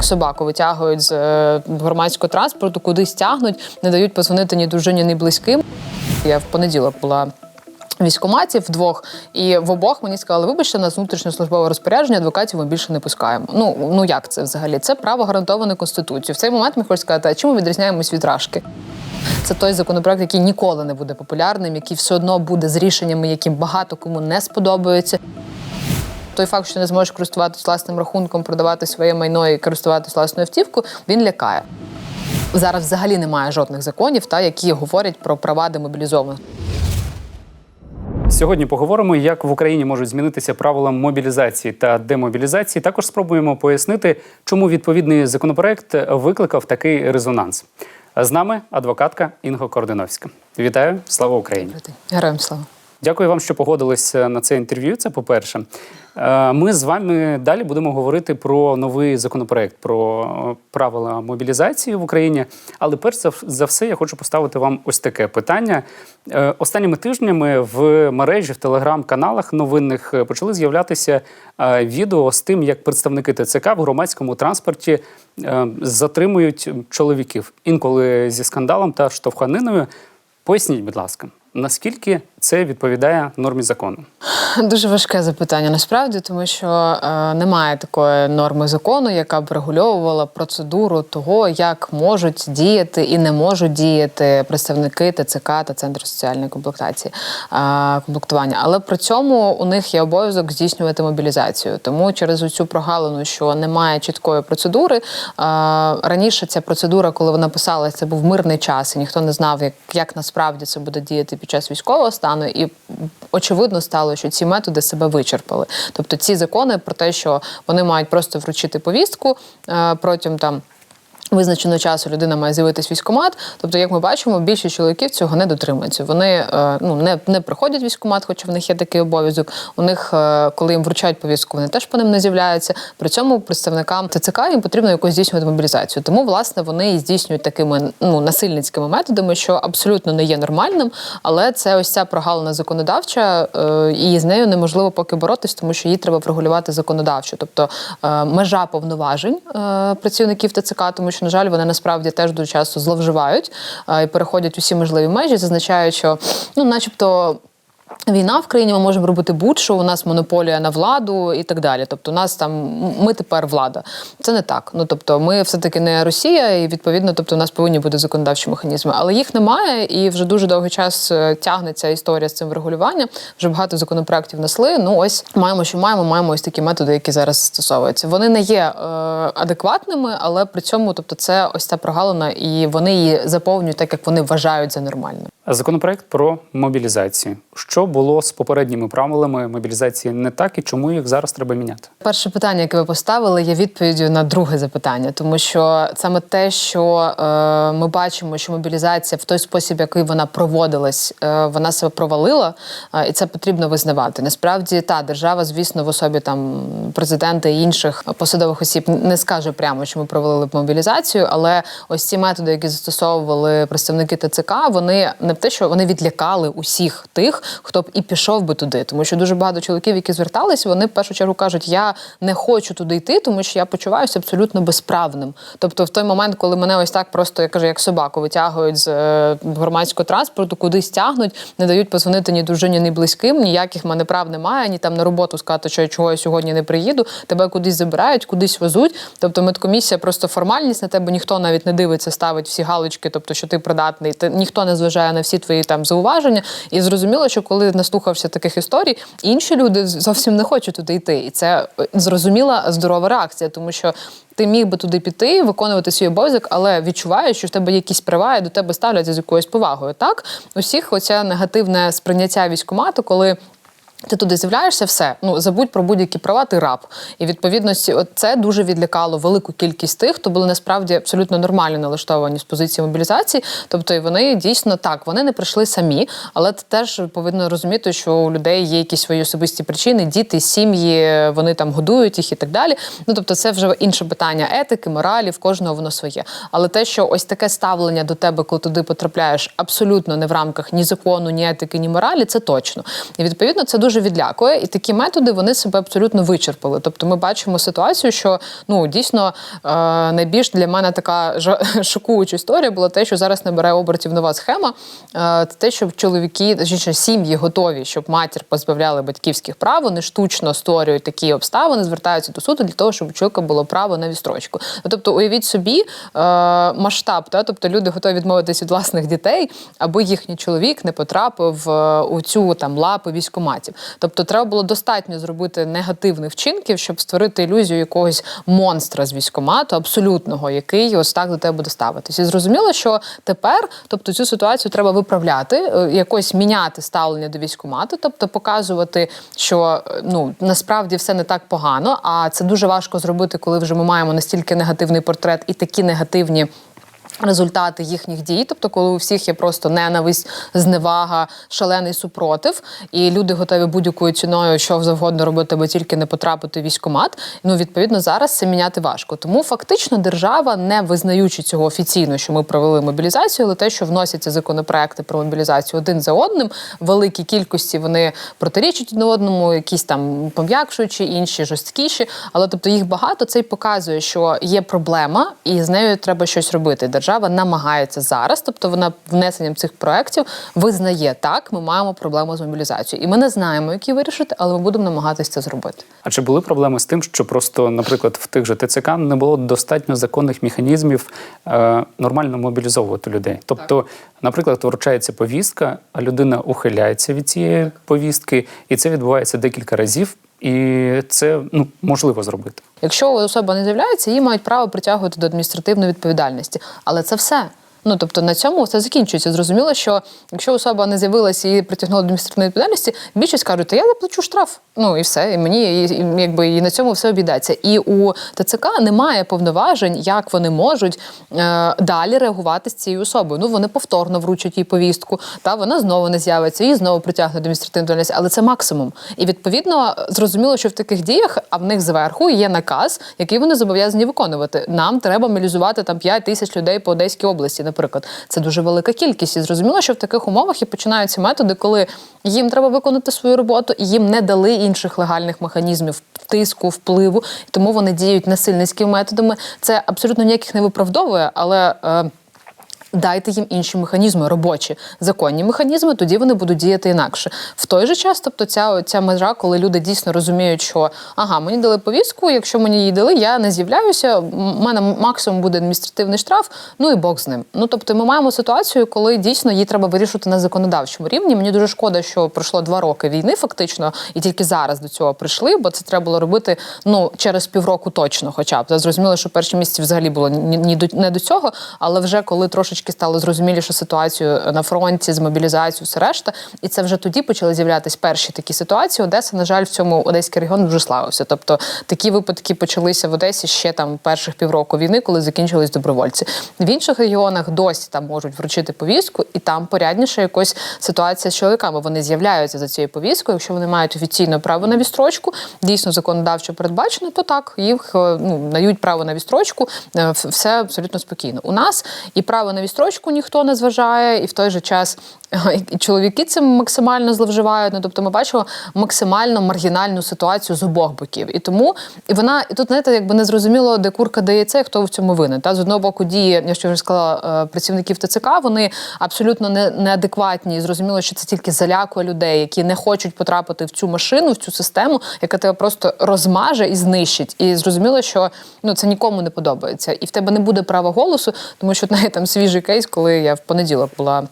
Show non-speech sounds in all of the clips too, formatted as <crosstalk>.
як собаку витягують з е, громадського транспорту, кудись тягнуть, не дають позвонити ні дружині, ні близьким. Я в понеділок була. Військоматів вдвох, і в обох мені сказали, вибачте, нас внутрішньослужбове розпорядження, адвокатів ми більше не пускаємо. Ну ну як це взагалі? Це право гарантоване конституцією. В цей момент ми хочемо сказати, а чим ми відрізняємось від рашки? Це той законопроект, який ніколи не буде популярним, який все одно буде з рішеннями, яким багато кому не сподобаються. Той факт, що не зможеш користуватися власним рахунком, продавати своє майно і користуватися власною автівкою, він лякає. Зараз взагалі немає жодних законів, та які говорять про права демобілізованих. Сьогодні поговоримо, як в Україні можуть змінитися правила мобілізації та демобілізації. Також спробуємо пояснити, чому відповідний законопроект викликав такий резонанс. З нами адвокатка Інга Кординовська. Вітаю, слава Україні! Героям слава. Дякую вам, що погодились на це інтерв'ю. Це по-перше. Е, Ми з вами далі будемо говорити про новий законопроект про е, правила мобілізації в Україні. Але перш за- все, я хочу поставити вам ось таке питання. Е, Останніми тижнями в мережі, в телеграм-каналах новинних е, почали з'являтися е, відео з тим, як представники ТЦК в громадському транспорті е, затримують чоловіків інколи зі скандалом та штовханиною. Поясніть, будь ласка, наскільки це відповідає нормі закону? Дуже важке запитання насправді, тому що е, немає такої норми закону, яка б регульовувала процедуру того, як можуть діяти і не можуть діяти представники ТЦК та центру соціальної комплектації е, комплектування. Але при цьому у них є обов'язок здійснювати мобілізацію. Тому через цю прогалину, що немає чіткої процедури. Е, раніше ця процедура, коли вона писалася, це був мирний час, і ніхто не знав, як, як насправді це буде діяти під час військового стану. І очевидно стало, що ці методи себе вичерпали. Тобто ці закони про те, що вони мають просто вручити повістку е, протягом там. Визначеного часу людина має з'явитись військкомат. Тобто, як ми бачимо, більшість чоловіків цього не дотримуються. Вони е, ну не, не приходять в військкомат, хоча в них є такий обов'язок. У них, е, коли їм вручають повістку, вони теж по ним не з'являються. При цьому представникам ТЦК їм потрібно якось здійснювати мобілізацію. Тому власне вони і здійснюють такими ну насильницькими методами, що абсолютно не є нормальним. Але це ось ця прогалина законодавча, е, і з нею неможливо поки боротись, тому що її треба врегулювати законодавчо. Тобто межа повноважень працівників ТЦК, тому що, на жаль, вони насправді теж дуже часто зловживають і переходять усі можливі межі, зазначають, що ну, начебто. Війна в країні ми можемо робити будь-що, у нас монополія на владу і так далі. Тобто, у нас там ми тепер влада. Це не так. Ну тобто, ми все-таки не Росія, і відповідно, тобто, у нас повинні бути законодавчі механізми. Але їх немає, і вже дуже довгий час е, тягнеться історія з цим врегулюванням. Вже багато законопроєктів несли. Ну ось маємо, що маємо, маємо ось такі методи, які зараз застосовуються. Вони не є е, адекватними, але при цьому, тобто, це ось ця прогалина, і вони її заповнюють так, як вони вважають за нормальне. Законопроект про мобілізацію. Що було з попередніми правилами мобілізації не так і чому їх зараз треба міняти? Перше питання, яке ви поставили, є відповіддю на друге запитання, тому що саме те, що е, ми бачимо, що мобілізація в той спосіб, який вона проводилась, е, вона себе провалила, е, і це потрібно визнавати. Насправді, та держава, звісно, в особі там президента і інших посадових осіб не скаже прямо, що ми провалили мобілізацію, але ось ці методи, які застосовували представники ТЦК, вони не те, що вони відлякали усіх тих, хто б і пішов би туди, тому що дуже багато чоловіків, які звертались, вони в першу чергу кажуть, я не хочу туди йти, тому що я почуваюся абсолютно безправним. Тобто, в той момент, коли мене ось так просто я кажу, як собаку витягують з е, громадського транспорту, кудись тягнуть, не дають позвонити ні дружині, ні близьким, ніяких мене прав немає, ні там на роботу сказати, що я чого я сьогодні не приїду. Тебе кудись забирають, кудись везуть. Тобто, медкомісія просто формальність на тебе ніхто навіть не дивиться, ставить всі галочки, тобто, що ти придатний, ти ніхто не зважає на всі твої там зауваження. І зрозуміло, що коли наслухався таких історій, інші люди зовсім не хочуть туди йти. І це е, зрозуміла здорова реакція, тому що. Ти міг би туди піти, виконувати свій обов'язок, але відчуваєш, що в тебе якісь права і до тебе ставляться з якоюсь повагою. Так, усіх оця негативне сприйняття військкомату, коли ти туди з'являєшся, все ну забудь про будь-які права, ти раб. І відповідно це дуже відлякало велику кількість тих, хто були насправді абсолютно нормально налаштовані з позиції мобілізації. Тобто, і вони дійсно так, вони не прийшли самі, але ти теж повинно розуміти, що у людей є якісь свої особисті причини, діти, сім'ї, вони там годують їх і так далі. Ну тобто, це вже інше питання етики, моралі, в кожного воно своє. Але те, що ось таке ставлення до тебе, коли туди потрапляєш, абсолютно не в рамках ні закону, ні етики, ні моралі, це точно. І відповідно це дуже дуже відлякує, і такі методи вони себе абсолютно вичерпали. Тобто, ми бачимо ситуацію, що ну дійсно е, найбільш для мене така жа- <laughs> шокуюча історія була те, що зараз набирає обертів нова схема. Е, те, щоб чоловіки, точніше, сім'ї готові, щоб матір позбавляли батьківських прав, вони штучно створюють такі обставини, звертаються до суду для того, щоб у чоловіка було право на відстрочку. Ну, Тобто, уявіть собі е, масштаб, та? тобто люди готові відмовитись від власних дітей, аби їхній чоловік не потрапив е, у цю там лапи військоматів. Тобто, треба було достатньо зробити негативних вчинків, щоб створити ілюзію якогось монстра з військомату, абсолютного, який ось так до тебе буде ставитись. І зрозуміло, що тепер, тобто, цю ситуацію треба виправляти, е, якось міняти ставлення до військомату, тобто показувати, що е, ну насправді все не так погано. А це дуже важко зробити, коли вже ми маємо настільки негативний портрет і такі негативні. Результати їхніх дій, тобто, коли у всіх є просто ненависть, зневага, шалений супротив, і люди готові будь-якою ціною що завгодно робити, аби тільки не потрапити в військкомат. Ну відповідно зараз це міняти важко. Тому фактично держава, не визнаючи цього офіційно, що ми провели мобілізацію, але те, що вносяться законопроекти про мобілізацію один за одним, в великій кількості вони протирічать одне одному, якісь там пом'якшуючі, інші жорсткіші. Але тобто їх багато, це й показує, що є проблема, і з нею треба щось робити. Держава намагається зараз, тобто вона внесенням цих проєктів визнає так, ми маємо проблему з мобілізацією, і ми не знаємо, які вирішити, але ми будемо намагатися це зробити. А чи були проблеми з тим, що просто, наприклад, в тих же ТЦК не було достатньо законних механізмів е, нормально мобілізовувати людей? Тобто, наприклад, вручається повістка, а людина ухиляється від цієї повістки, і це відбувається декілька разів, і це ну можливо зробити. Якщо особа не з'являється, її мають право притягувати до адміністративної відповідальності. Але це все. Ну тобто на цьому все закінчується. Зрозуміло, що якщо особа не з'явилася і притягнула до адміністративної відповідальності, більшість кажуть, та я заплачу штраф. Ну і все, і мені і, і, якби і на цьому все обійдеться. І у ТЦК немає повноважень, як вони можуть е, далі реагувати з цією особою. Ну вони повторно вручать їй повістку, та вона знову не з'явиться, її знову притягнуть до адміністративної. Але це максимум. І відповідно зрозуміло, що в таких діях, а в них зверху є наказ, який вони зобов'язані виконувати. Нам треба мобілізувати там 5 тисяч людей по Одеській області, наприклад. Це дуже велика кількість. І зрозуміло, що в таких умовах і починаються методи, коли їм треба виконати свою роботу, і їм не дали інших легальних механізмів тиску, впливу, тому вони діють насильницькими методами. Це абсолютно ніяких не виправдовує, але. Е, Дайте їм інші механізми, робочі законні механізми, тоді вони будуть діяти інакше. В той же час, тобто, ця, ця межа, коли люди дійсно розуміють, що ага, мені дали повістку, якщо мені її дали, я не з'являюся. У мене максимум буде адміністративний штраф, ну і Бог з ним. Ну тобто, ми маємо ситуацію, коли дійсно її треба вирішувати на законодавчому рівні. Мені дуже шкода, що пройшло два роки війни, фактично, і тільки зараз до цього прийшли, бо це треба було робити ну через півроку точно, хоча б зрозуміло, що перші місяці взагалі було ні, ні до не до цього, але вже коли трошечки стало зрозуміліше ситуацію на фронті з мобілізацією, все решта, і це вже тоді почали з'являтися перші такі ситуації. Одеса, на жаль, в цьому одеський регіон дуже славився. Тобто такі випадки почалися в Одесі ще там перших півроку війни, коли закінчились добровольці. В інших регіонах досі там можуть вручити повістку, і там порядніше якось ситуація з чоловіками. Вони з'являються за цією повісткою. Якщо вони мають офіційне право на відстрочку, дійсно законодавчо передбачено, то так їх е, ну дають право на відстрочку. е, Все абсолютно спокійно. У нас і право на відстрочку ніхто не зважає, і в той же час і <laughs> чоловіки цим максимально зловживають. Ну тобто, ми бачимо максимально маргінальну ситуацію з обох боків. І тому і вона і тут знаєте, якби не зрозуміло, де курка яйце, хто в цьому винен. Та з одного боку дії, я ще вже сказала, е, працівників ТЦК, вони абсолютно не, неадекватні. І зрозуміло, що це тільки залякує людей, які не хочуть потрапити в цю машину, в цю систему, яка тебе просто розмаже і знищить. І зрозуміло, що ну це нікому не подобається. І в тебе не буде права голосу, тому що <laughs> неї там свіжий кейс, коли я в понеділок була.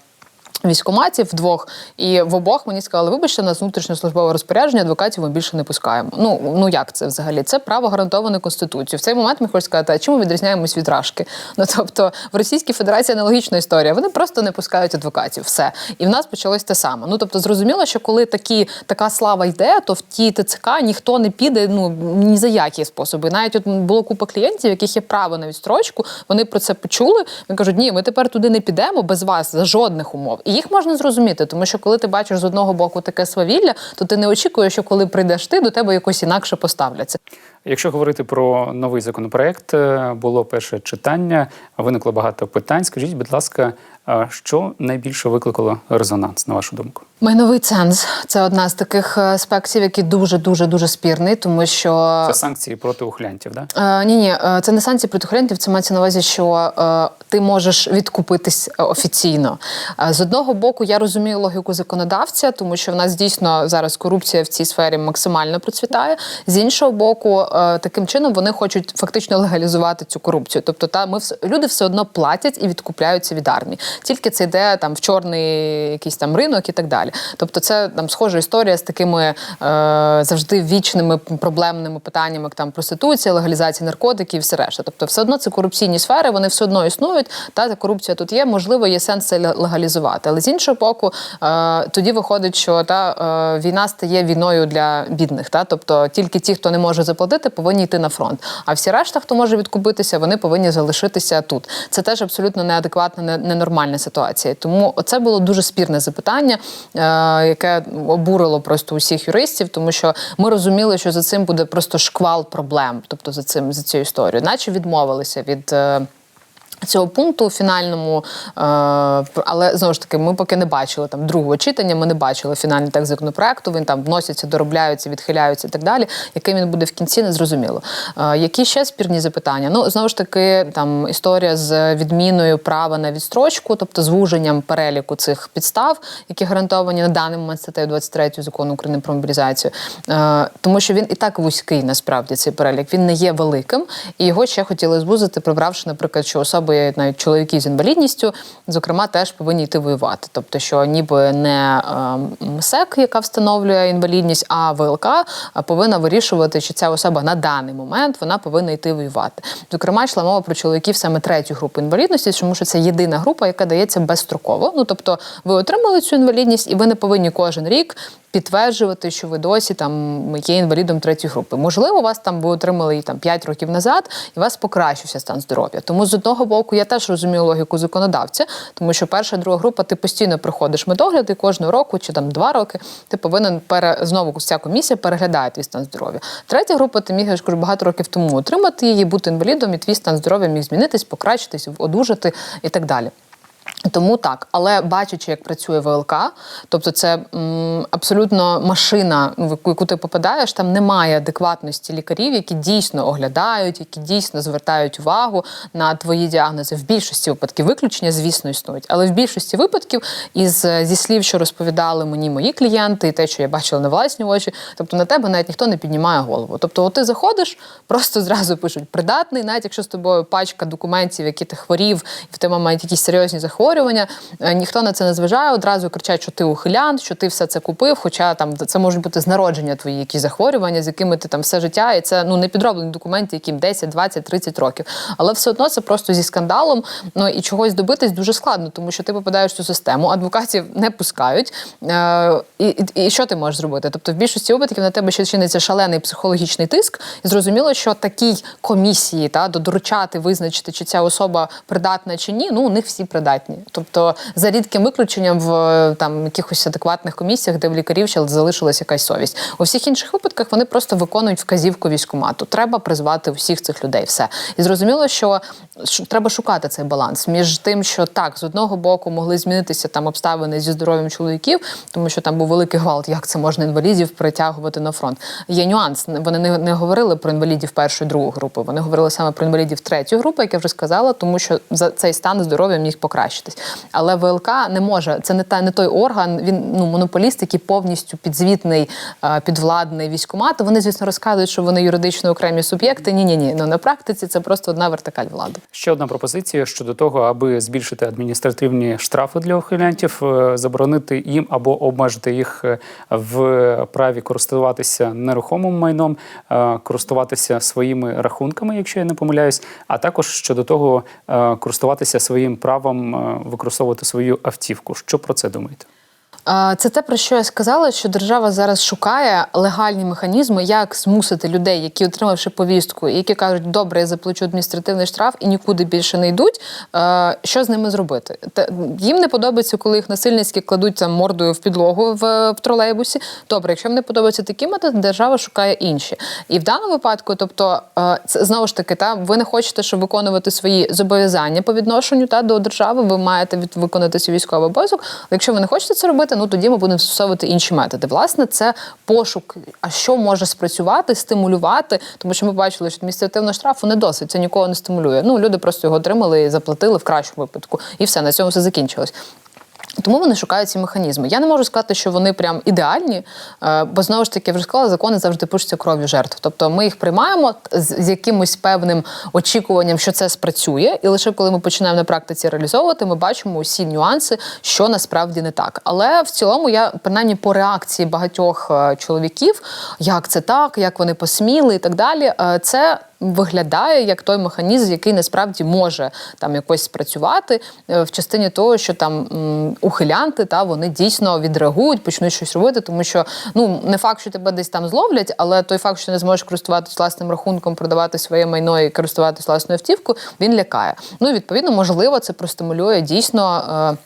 Військоматів вдвох, і в обох мені сказали, вибачте, нас внутрішньослужбове розпорядження, адвокатів ми більше не пускаємо. Ну ну як це взагалі? Це право гарантоване конституцією. В цей момент ми хочемо сказати, а ми відрізняємось від рашки? Ну тобто в Російській Федерації аналогічна історія. Вони просто не пускають адвокатів. Все. І в нас почалось те саме. Ну тобто, зрозуміло, що коли такі така слава йде, то в ті ТЦК ніхто не піде ну ні за які способи. Навіть от було купа клієнтів, яких є право на відстрочку. Вони про це почули. Вони кажуть, ні, ми тепер туди не підемо без вас за жодних умов. І їх можна зрозуміти, тому що коли ти бачиш з одного боку таке свавілля, то ти не очікуєш, що коли прийдеш ти, до тебе якось інакше поставляться. Якщо говорити про новий законопроект, е, було перше читання, виникло багато питань. Скажіть, будь ласка, е, що найбільше викликало резонанс, на вашу думку? Майновий ценз це одна з таких е, аспектів, який дуже дуже дуже спірний, тому що Це санкції проти ухилянтів, да? Е, ні, ні, це не санкції проти клієнтів, це мається на увазі, що е, ти можеш відкупитись офіційно. З одного боку, я розумію логіку законодавця, тому що в нас дійсно зараз корупція в цій сфері максимально процвітає. З іншого боку, таким чином вони хочуть фактично легалізувати цю корупцію. Тобто, та ми люди все одно платять і відкупляються від армії. Тільки це йде там в чорний якийсь там ринок і так далі. Тобто, це там схожа історія з такими е, завжди вічними проблемними питаннями, як там проституція, легалізація наркотиків, все решта. Тобто, все одно це корупційні сфери, вони все одно існують. Та корупція тут є. Можливо, є сенс це легалізувати. Але з іншого боку, е, тоді виходить, що та е, війна стає війною для бідних. Та тобто тільки ті, хто не може заплатити, повинні йти на фронт. А всі решта, хто може відкупитися, вони повинні залишитися тут. Це теж абсолютно неадекватна, не- ненормальна ситуація. Тому це було дуже спірне запитання, е, яке обурило просто усіх юристів, тому що ми розуміли, що за цим буде просто шквал проблем, тобто за цим за цю історію, наче відмовилися від. Цього пункту фінальному, е, але знову ж таки, ми поки не бачили там другого читання. Ми не бачили фінальний текст законопроекту. Він там вносяться, доробляються, відхиляються і так далі. Яким він буде в кінці, не зрозуміло. Е, які ще спірні запитання? Ну знову ж таки, там історія з відміною права на відстрочку, тобто звуженням переліку цих підстав, які гарантовані на даний момент статтею 23 закону України про мобілізацію, Е, тому що він і так вузький, насправді цей перелік. Він не є великим, і його ще хотіли звузити, прибравши, наприклад, що особи навіть чоловіки з інвалідністю, зокрема, теж повинні йти воювати. Тобто, що ніби не е, МСЕК, яка встановлює інвалідність, а ВЛК повинна вирішувати, чи ця особа на даний момент вона повинна йти воювати. Зокрема, йшла мова про чоловіків саме третю групу інвалідності, тому що це єдина група, яка дається безстроково. Ну тобто, ви отримали цю інвалідність, і ви не повинні кожен рік. Підтверджувати, що ви досі там є інвалідом третьої групи. Можливо, вас там ви отримали її там 5 років назад, і у вас покращився стан здоров'я. Тому з одного боку я теж розумію логіку законодавця, тому що перша, друга група, ти постійно приходиш медогляд, і кожного року чи там два роки ти повинен пере знову ця комісія переглядає твій стан здоров'я. Третя група, ти міг я кажу, багато років тому отримати її, бути інвалідом, і твій стан здоров'я міг змінитись, покращитись, одужати і так далі. Тому так, але бачачи, як працює ВЛК, тобто це м, абсолютно машина, в яку- яку ти попадаєш, там немає адекватності лікарів, які дійсно оглядають, які дійсно звертають увагу на твої діагнози. В більшості випадків виключення, звісно, існують, але в більшості випадків, із зі слів, що розповідали мені мої клієнти, і те, що я бачила на власні очі, тобто на тебе навіть ніхто не піднімає голову. Тобто, от ти заходиш, просто зразу пишуть придатний, навіть якщо з тобою пачка документів, які ти хворів, і в тебе мають якісь серйозні захворювання, е, ніхто на це не зважає. Одразу кричать, що ти ухилян, що ти все це купив. Хоча там це можуть бути з народження твої якісь захворювання, з якими ти там все життя, і це ну не підроблені документи, яким 10, 20, 30 років. Але все одно це просто зі скандалом. Ну і чогось добитись дуже складно, тому що ти попадаєш в цю систему, адвокатів не пускають. Е, і, і, що ти можеш зробити? Тобто, в більшості випадків на тебе ще чиниться шалений психологічний тиск, і зрозуміло, що такій комісії та доручати визначити, чи ця особа придатна чи ні. Ну у них всі придатні. Тобто, за рідким виключенням в е, там якихось адекватних комісіях, де в лікарів ще залишилась якась совість. У всіх інших випадках вони просто виконують вказівку військкомату. Треба призвати всіх цих людей. Все і зрозуміло, що треба шукати цей баланс між тим, що так з одного боку могли змінитися там обставини зі здоров'ям чоловіків, тому що там був великий гвалт, як це можна інвалідів притягувати на фронт. Є нюанс. Вони не, не говорили про інвалідів першої другої групи. Вони говорили саме про інвалідів третьої групи, як я вже сказала, тому що за цей стан здоров'я міг покращитись. Але ВЛК не може. Це не та не той орган. Він ну монополіст, який повністю підзвітний, е, підвладний військкомату. Вони, звісно, розказують, що вони юридично окремі суб'єкти. Ні, ні, ні. Ну на практиці це просто одна вертикаль влади. Ще одна пропозиція щодо того, аби збільшити адміністративні штрафи для ухилянтів, е, заборонити їм або обмежити їх е, в праві користуватися нерухомим майном, користуватися своїми рахунками, якщо я не помиляюсь, а також щодо того, користуватися своїм правом використовувати свою автівку. Що про це думаєте? Це те, про що я сказала, що держава зараз шукає легальні механізми, як змусити людей, які отримавши повістку, які кажуть, добре, я заплачу адміністративний штраф і нікуди більше не йдуть. е, Що з ними зробити? Їм не подобається, коли їх насильницьки кладуть там мордою в підлогу в, в тролейбусі. Добре, якщо їм не подобаються такі методи, держава шукає інші. І в даному випадку, тобто, е, це знову ж таки, та ви не хочете, щоб виконувати свої зобов'язання по відношенню та до держави. Ви маєте від виконати свій військовий обов'язок. Якщо ви не хочете це робити, ну тоді ми будемо застосовувати інші методи. Власне, це пошук, а що може спрацювати, стимулювати, тому що ми бачили, що адміністративного штрафу не досить, це нікого не стимулює. Ну люди просто його отримали і заплатили в кращому випадку, і все на цьому все закінчилось. Тому вони шукають ці механізми. Я не можу сказати, що вони прям ідеальні, е, бо знову ж таки вже сказала, закони завжди пишуться кров'ю жертв. Тобто ми їх приймаємо з, з якимось певним очікуванням, що це спрацює, і лише коли ми починаємо на практиці реалізовувати, ми бачимо усі нюанси, що насправді не так. Але в цілому я принаймні по реакції багатьох е, чоловіків, як це так, як вони посміли і так далі, е, це. Виглядає як той механізм, який насправді може там якось спрацювати е, в частині того, що там ухилянти та вони дійсно відреагують, почнуть щось робити, тому що ну не факт, що тебе десь там зловлять, але той факт, що не зможеш користуватися власним рахунком, продавати своє майно і користуватися власною автівкою, він лякає. Ну і відповідно, можливо, це простимулює дійсно.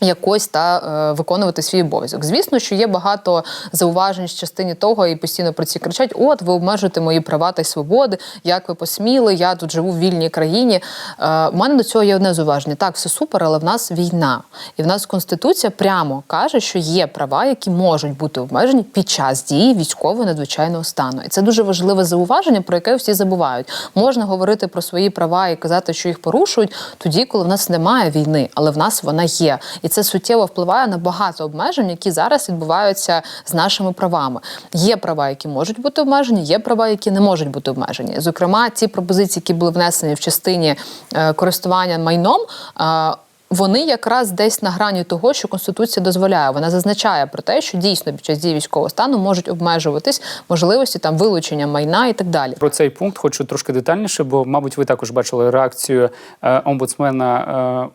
Якось та е, виконувати свій обов'язок. Звісно, що є багато зауважень з частині того, і постійно про ці кричать: от ви обмежуєте мої права та свободи, як ви посміли, я тут живу в вільній країні. Е, У мене до цього є одне зауваження. Так, все супер, але в нас війна. І в нас Конституція прямо каже, що є права, які можуть бути обмежені під час дії військового надзвичайного стану. І це дуже важливе зауваження, про яке всі забувають. Можна говорити про свої права і казати, що їх порушують тоді, коли в нас немає війни, але в нас вона є. І це суттєво впливає на багато обмежень, які зараз відбуваються з нашими правами. Є права, які можуть бути обмежені, є права, які не можуть бути обмежені. Зокрема, ці пропозиції, які були внесені в частині е, користування майном. Вони якраз десь на грані того, що конституція дозволяє. Вона зазначає про те, що дійсно під час дії військового стану можуть обмежуватись можливості там вилучення майна і так далі. Про цей пункт хочу трошки детальніше, бо, мабуть, ви також бачили реакцію е, омбудсмена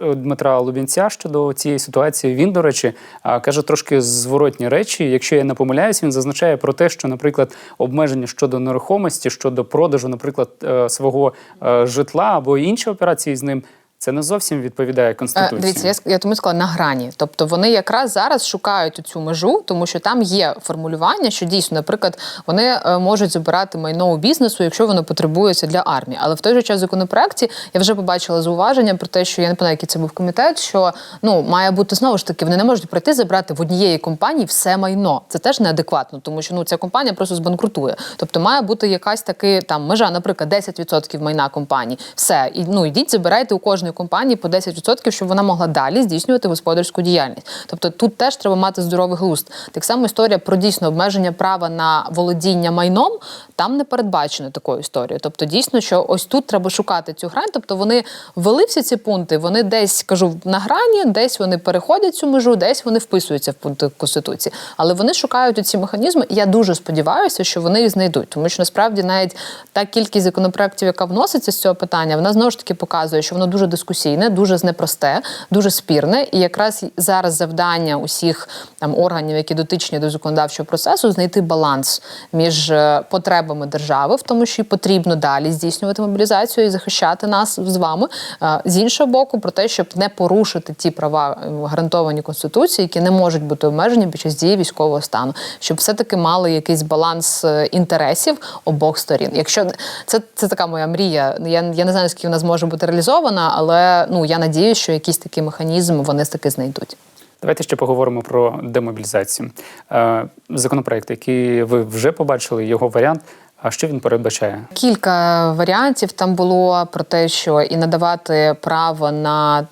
е, Дмитра Лубінця щодо цієї ситуації. Він, до речі, е, каже трошки зворотні речі. Якщо я не помиляюсь, він зазначає про те, що, наприклад, обмеження щодо нерухомості, щодо продажу, наприклад, е, свого е, житла або інші операції з ним. Це не зовсім відповідає Е, конституції. Дивіться, я, я тому сказала на грані. Тобто вони якраз зараз шукають цю межу, тому що там є формулювання, що дійсно, наприклад, вони е, можуть забирати майно у бізнесу, якщо воно потребується для армії. Але в той же час в законопроекті я вже побачила зауваження про те, що я не пам'ятаю, який це був комітет, що ну має бути знову ж таки, вони не можуть прийти забрати в однієї компанії все майно. Це теж неадекватно, тому що ну ця компанія просто збанкрутує. Тобто має бути якась таки там межа, наприклад, 10% майна компанії. Все, і ну йдіть, забирайте у кожної компанії по 10%, щоб вона могла далі здійснювати господарську діяльність. Тобто тут теж треба мати здоровий глузд. Так само історія про дійсно обмеження права на володіння майном там не передбачено такою історією. Тобто, дійсно, що ось тут треба шукати цю грань. Тобто вони ввели всі ці пункти, вони десь кажу на грані, десь вони переходять цю межу, десь вони вписуються в пункти конституції. Але вони шукають ці механізми. І я дуже сподіваюся, що вони їх знайдуть, тому що насправді навіть та кількість законопроєктів, яка вноситься з цього питання, вона знову ж таки показує, що воно дуже дискусійне, дуже непросте, дуже спірне. І якраз зараз завдання усіх там органів, які дотичні до законодавчого процесу, знайти баланс між е, потребами держави, в тому, що потрібно далі здійснювати мобілізацію і захищати нас з вами. е, З іншого боку, про те, щоб не порушити ті права е, гарантовані конституцією, які не можуть бути обмежені під час дії військового стану, щоб все-таки мали якийсь баланс інтересів обох сторін. Якщо це, це така моя мрія, я, я не знаю, наскільки вона зможе бути реалізована, але ну я надію, що якийсь такий механізм вони таки знайдуть. Давайте ще поговоримо про демобілізацію. Е, Законопроект, який ви вже побачили, його варіант. А що він передбачає? Кілька варіантів там було про те, що і надавати право на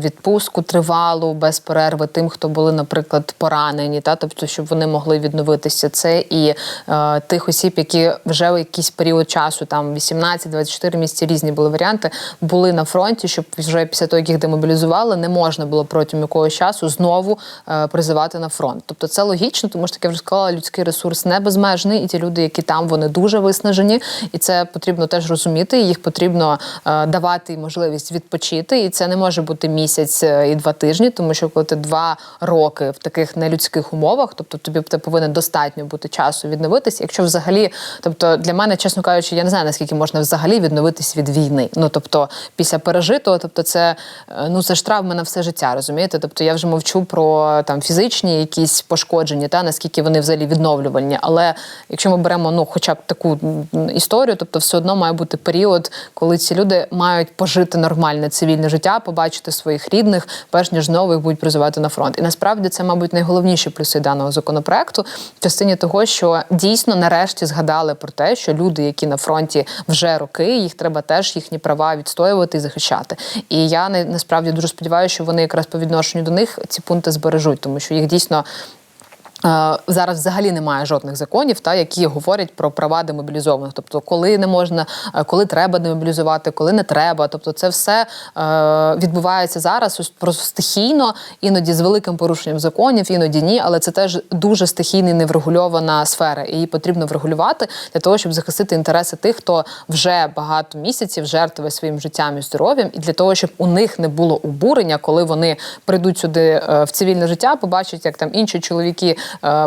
відпустку тривалу без перерви тим, хто були, наприклад, поранені, та тобто, щоб вони могли відновитися. Це і е, тих осіб, які вже в якийсь період часу, там 18-24 місяці, різні були варіанти, були на фронті, щоб вже після того, як їх демобілізували, не можна було протягом якогось часу знову е, призивати на фронт. Тобто це логічно, тому що як вже сказала, людський ресурс не безмежний, і ті люди, які там вони дуже виснажені, і це потрібно теж розуміти. Їх потрібно е, давати можливість відпочити. І це не може бути місяць е, і два тижні, тому що коли ти два роки в таких нелюдських умовах, тобто тобі ти повинен достатньо бути часу відновитись. Якщо взагалі, тобто для мене, чесно кажучи, я не знаю наскільки можна взагалі відновитись від війни. Ну тобто, після пережитого, тобто, це е, ну це ж травми на все життя, розумієте? Тобто я вже мовчу про там фізичні якісь пошкодження, та наскільки вони взагалі відновлювальні. Але якщо ми беремо ну, хоча б таку історію, тобто все одно має бути період, коли ці люди мають пожити нормальне цивільне життя, побачити своїх рідних, перш ніж знову їх будуть призивати на фронт. І насправді це, мабуть, найголовніші плюси даного законопроекту в частині того, що дійсно нарешті згадали про те, що люди, які на фронті вже роки, їх треба теж їхні права відстоювати і захищати. І я насправді дуже сподіваюся, що вони якраз по відношенню до них ці пункти збережуть, тому що їх дійсно. Е, Зараз взагалі немає жодних законів, та які говорять про права демобілізованих, тобто коли не можна, е, коли треба демобілізувати, коли не треба. Тобто, це все е, відбувається зараз просто стихійно, іноді з великим порушенням законів, іноді ні. Але це теж дуже стихійна неврегульована сфера. І її потрібно врегулювати для того, щоб захистити інтереси тих, хто вже багато місяців жертвує своїм життям і здоров'ям, і для того, щоб у них не було обурення, коли вони прийдуть сюди е, в цивільне життя, побачать, як там інші чоловіки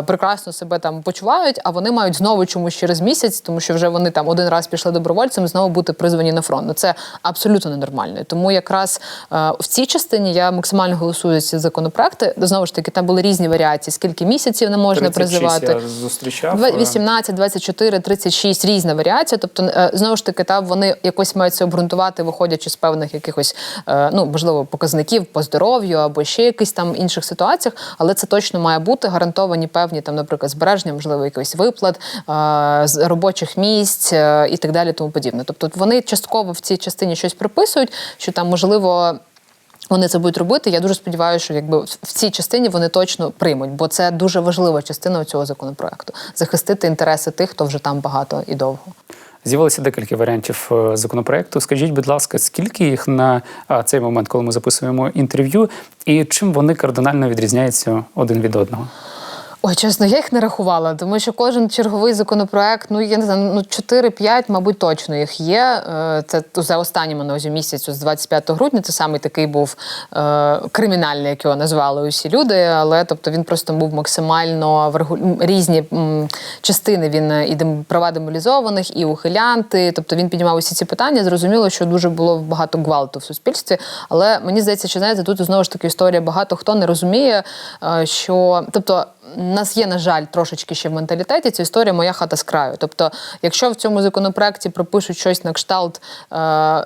прекрасно себе там почувають, а вони мають знову чомусь через місяць, тому що вже вони там один раз пішли добровольцем, знову бути призвані на фронт. Ну це абсолютно ненормально. Тому якраз е, в цій частині я максимально голосую за ці законопроекти. Знову ж таки, там були різні варіації, скільки місяців не можна 36 призивати. Я зустрічав. Е, 18, 24, 36 різна варіація. Тобто, е, знову ж таки, та вони якось мають це обґрунтувати, виходячи з певних якихось, е, ну можливо, показників по здоров'ю або ще якихось там інших ситуаціях, але це точно має бути гарантовані певні там, наприклад, збереження, можливо, якихось виплат, з робочих місць е, і так далі, тому подібне. Тобто, вони частково в цій частині щось приписують, що там можливо. Вони це будуть робити. Я дуже сподіваюся, що якби в цій частині вони точно приймуть, бо це дуже важлива частина цього законопроекту захистити інтереси тих, хто вже там багато і довго. З'явилося декілька варіантів е, законопроекту. Скажіть, будь ласка, скільки їх на цей момент, коли ми записуємо інтерв'ю, і чим вони кардинально відрізняються один від одного? Ой, чесно, я їх не рахувала, тому що кожен черговий законопроект, ну я не знаю, ну 4-5, мабуть, точно їх є. Е, Це за останніми на увазі місяцю з 25 грудня. Це саме такий був е, кримінальний, як його назвали усі люди. Але тобто він просто був максимально врегу... різні м, частини. Він е, і права демобілізованих, і ухилянти. Тобто він піднімав усі ці питання. Зрозуміло, що дуже було багато гвалту в суспільстві. Але мені здається, що знаєте, тут знову ж таки історія багато хто не розуміє, е, що тобто. Нас є, на жаль, трошечки ще в менталітеті ця історія моя хата з краю. Тобто, якщо в цьому законопроекті пропишуть щось на кшталт, е,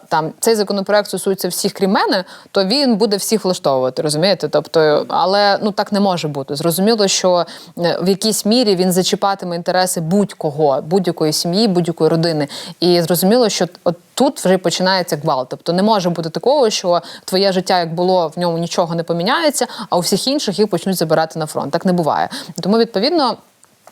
там цей законопроект стосується всіх крім мене, то він буде всіх влаштовувати, розумієте? Тобто, але ну так не може бути. Зрозуміло, що е, в якійсь мірі він зачіпатиме інтереси будь-кого, будь-якої сім'ї, будь-якої родини. І зрозуміло, що от тут вже починається гвалт. Тобто не може бути такого, що твоє життя як було, в ньому нічого не поміняється, а у всіх інших їх почнуть забирати на фронт. Так не буває. Тому відповідно.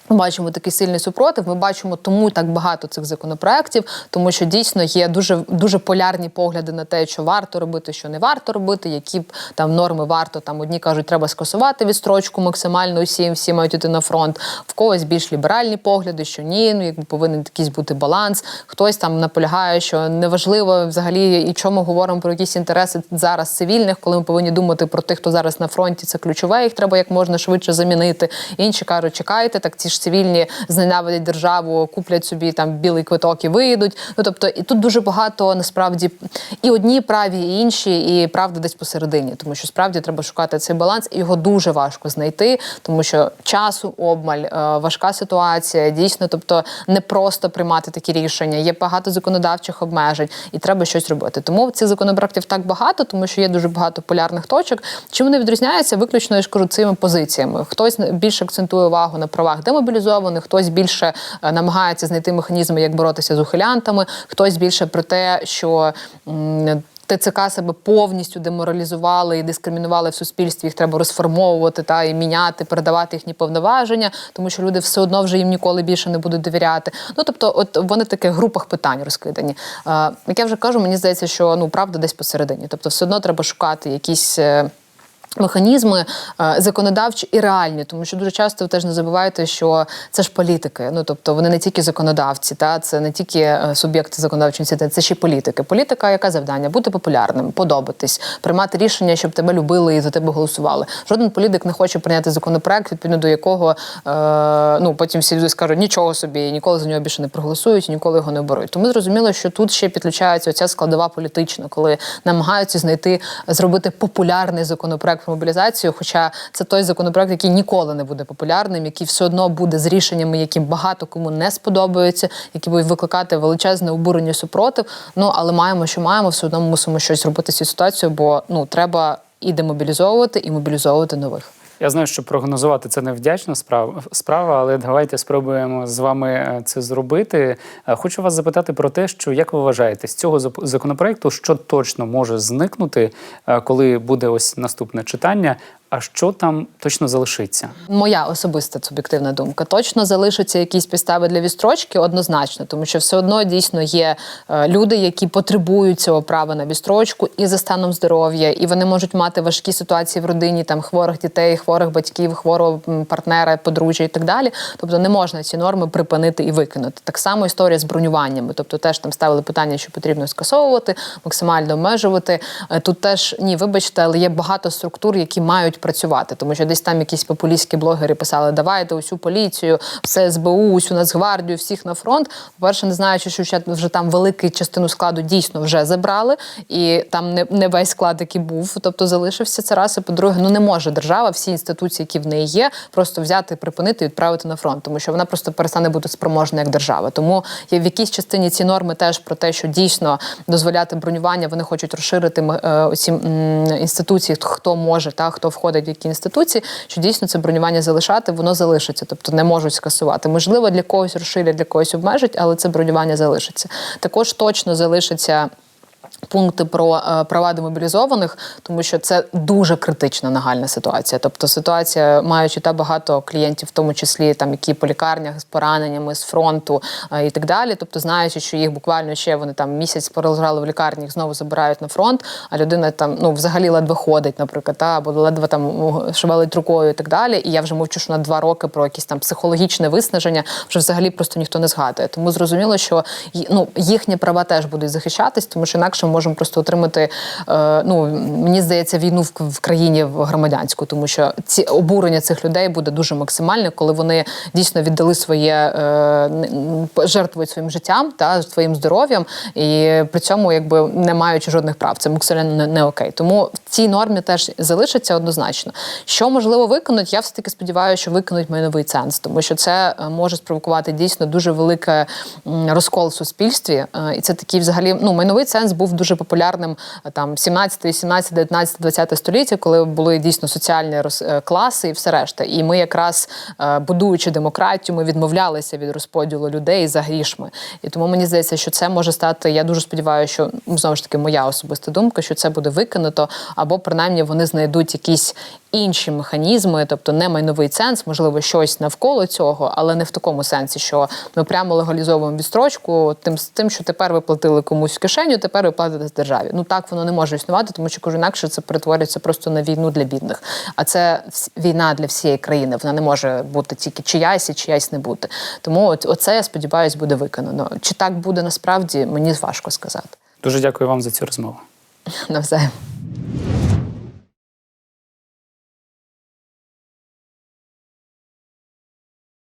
Ми бачимо такий сильний супротив. Ми бачимо тому так багато цих законопроєктів, тому що дійсно є дуже дуже полярні погляди на те, що варто робити, що не варто робити, які там норми варто. Там одні кажуть, треба скасувати відстрочку максимально усім, всі мають іти на фронт. В когось більш ліберальні погляди, що ні, ну якби повинен якийсь бути баланс. Хтось там наполягає, що неважливо взагалі і чому говоримо про якісь інтереси зараз цивільних, коли ми повинні думати про тих, хто зараз на фронті. Це ключове, їх треба як можна швидше замінити. Інші кажуть, чекайте, так ці ж цивільні зненавидять державу, куплять собі там білий квиток і вийдуть. Ну тобто, і тут дуже багато насправді і одні праві, і інші, і правда десь посередині, тому що справді треба шукати цей баланс, і його дуже важко знайти, тому що часу обмаль, е, важка ситуація, дійсно, тобто не просто приймати такі рішення. Є багато законодавчих обмежень, і треба щось робити. Тому цих законопроектів так багато, тому що є дуже багато полярних точок. Чим вони відрізняються? Виключно я ж кажу цими позиціями. Хтось більше акцентує увагу на правах демобілізованих, хтось більше е, намагається знайти механізми, як боротися з ухилянтами, хтось більше про те, що. ТЦК себе повністю деморалізували і дискримінували в суспільстві. Їх треба розформовувати та і міняти, передавати їхні повноваження, тому що люди все одно вже їм ніколи більше не будуть довіряти. Ну тобто, от вони в таких групах питань розкидані. Е, як я вже кажу, мені здається, що ну правда десь посередині. Тобто, все одно треба шукати якісь. Механізми е, законодавчі і реальні, тому що дуже часто ви теж не забувайте, що це ж політики. Ну тобто вони не тільки законодавці, та це не тільки е, суб'єкти законодавчої ініціативи, це ще політики. Політика, яка завдання? Бути популярним, подобатись, приймати рішення, щоб тебе любили і за тебе голосували. Жоден політик не хоче прийняти законопроект, відповідно до якого е, ну потім всі люди скажуть нічого собі, ніколи за нього більше не проголосують, ніколи його не оберуть. Тому зрозуміло, що тут ще підключається оця складова політична, коли намагаються знайти зробити популярний законопроект про мобілізацію. Хоча це той законопроект, який ніколи не буде популярним, який все одно буде з рішеннями, які багато кому не сподобаються, які будуть викликати величезне обурення супротив. Ну але маємо, що маємо, все одно мусимо щось робити з цією ситуацією, бо ну треба і демобілізовувати, і мобілізовувати нових. Я знаю, що прогнозувати це невдячна справа, але давайте спробуємо з вами е, це зробити. Е, Хочу вас запитати про те, що як ви вважаєте, з цього законопроекту що точно може зникнути, е, коли буде ось наступне читання, а що там точно залишиться? Моя особиста суб'єктивна думка. Точно залишаться якісь підстави для відстрочки, однозначно, тому що все одно дійсно є е, люди, які потребують цього права на відстрочку і за станом здоров'я, і вони можуть мати важкі ситуації в родині, там хворих дітей, хворих батьків, хворого партнера, подружжя і так далі. Тобто не можна ці норми припинити і викинути. Так само історія з бронюваннями. Тобто теж там ставили питання, що потрібно скасовувати, максимально обмежувати. Е, Тут теж ні, вибачте, але є багато структур, які мають працювати, тому що десь там якісь популістські блогери писали: давайте усю поліцію, все СБУ, усю Нацгвардію, всіх на фронт. По-перше, не знаючи, що ще вже там велику частину складу дійсно вже забрали, і там не, не весь склад, який був, тобто залишився це раз. І по-друге, ну не може держава всі інституції, які в неї є, просто взяти, припинити і відправити на фронт, тому що вона просто перестане бути спроможна як держава. Тому є в якійсь частині ці норми теж про те, що дійсно дозволяти бронювання, вони хочуть розширити е, оці м, інституції, хто може, та хто входить в які інституції, що дійсно це бронювання залишати, воно залишиться, тобто не можуть скасувати. Можливо, для когось розширять, для когось обмежать, але це бронювання залишиться. Також точно залишиться. Пункти про е, права демобілізованих, тому що це дуже критична нагальна ситуація. Тобто ситуація, маючи та багато клієнтів, в тому числі там які по лікарнях з пораненнями з фронту е, і так далі. Тобто, знаючи, що їх буквально ще вони там місяць порозграли в лікарні, їх знову забирають на фронт, а людина там ну взагалі ледве ходить, наприклад, та або ледве там ну, шевелить рукою і так далі. І я вже мовчу, що на два роки про якісь там психологічне виснаження вже взагалі просто ніхто не згадує. Тому зрозуміло, що ну їхні права теж будуть захищатись, тому що інакше можемо просто отримати. Е, ну мені здається, війну в, країні в громадянську, тому що ці обурення цих людей буде дуже максимальне, коли вони дійсно віддали своє е, жертвують своїм життям та своїм здоров'ям, і при цьому якби не маючи жодних прав. Це максимально не, не окей. Тому в цій нормі теж залишиться однозначно. Що можливо виконуть, я все таки сподіваюся, що виконуть майновий ценз, тому що це е, може спровокувати дійсно дуже велике розкол в суспільстві. І це такий взагалі ну майновий ценз був дуже популярним е, там 17, 18, 19, 20 століття, коли були дійсно соціальні е, класи і все решта. І ми якраз е, будуючи демократію, ми відмовлялися від розподілу людей за грішми. І тому мені здається, що це може стати. Я дуже сподіваюся, що ну, знову ж таки моя особиста думка, що це буде викинуто, або принаймні вони знайдуть якісь інші механізми, тобто не майновий ценз, можливо, щось навколо цього, але не в такому сенсі, що ми прямо легалізовуємо відстрочку тим з тим, що тепер ви платили комусь в кишеню, тепер ви платите з державі. Ну так воно не може існувати, тому що кажу, інакше це перетворюється просто на війну для бідних. А це війна для всієї країни. Вона не може бути тільки чиясь і чиясь не бути. Тому от, оце я сподіваюся буде виконано. Чи так буде насправді, мені важко сказати. Дуже дякую вам за цю розмову. <laughs> Навзаєм.